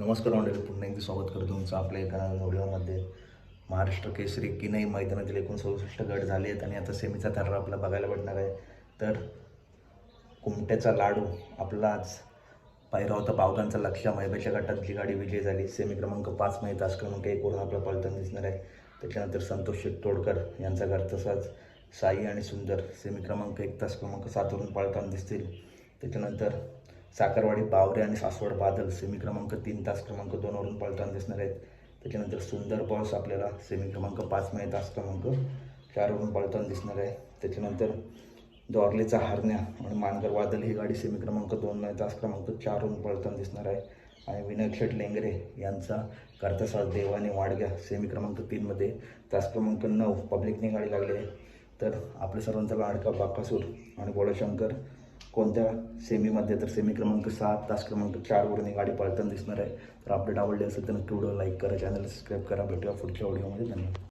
नमस्कार मंडळी पुन्हा एकदा स्वागत करतो तुमचं आपल्या एका नवीन व्हिडिओमध्ये. महाराष्ट्र केसरी किनई मैदानातील एकूण सदुसष्ट गट झाले आहेत आणि आता सेमीचा थर्रा आपला बघायला भेटणार आहे. तर कुमट्याचा लाडू आपला आज पायरा होता. बावगांचा लक्ष मैबाच्या गटात जी गाडी विजय झाली. सेमी क्रमांक पाचमध्ये तास क्रमांक एकवरून आपला पळताना दिसणार आहे. त्याच्यानंतर संतोष तोडकर यांचा घर तसाच साई आणि सुंदर. सेमी क्रमांक एक तास क्रमांक सातवरून पळताना दिसतील. त्याच्यानंतर साखरवाडी बावरे आणि सासवड बादल सेमी क्रमांक तीन तास क्रमांक दोनवरून पळताना दिसणार आहेत. त्याच्यानंतर सुंदर बॉस आपल्याला सेमी क्रमांक पाचमध्ये तास क्रमांक चारवरून पळताना दिसणार आहे. त्याच्यानंतर दोरलेचा हरण्या आणि मानगर वादल ही गाडी सेमी क्रमांक दोन तास क्रमांक चारवरून पळताना दिसणार आहे. आणि विनायक शेठ लेंगरे यांचा कर्तसाज देवाने वाडग्या सेमी क्रमांक तीनमध्ये तास क्रमांक नऊ पब्लिकने गाडी लागली आहे. तर आपल्या सर्वांचा लाडका बाकासूर आणि बोळशंकर कोणत्या सेमीमध्ये तर सेमी क्रमांक सात तास क्रमांक चारवरून ही गाडी पळताना दिसणार आहे. तर अपडेट आवडली असेल तर नक्की व्हिडिओ लाईक करा चॅनल सबस्क्राईब करा. भेटूया पुढच्या व्हिडिओमध्ये धन्यवाद.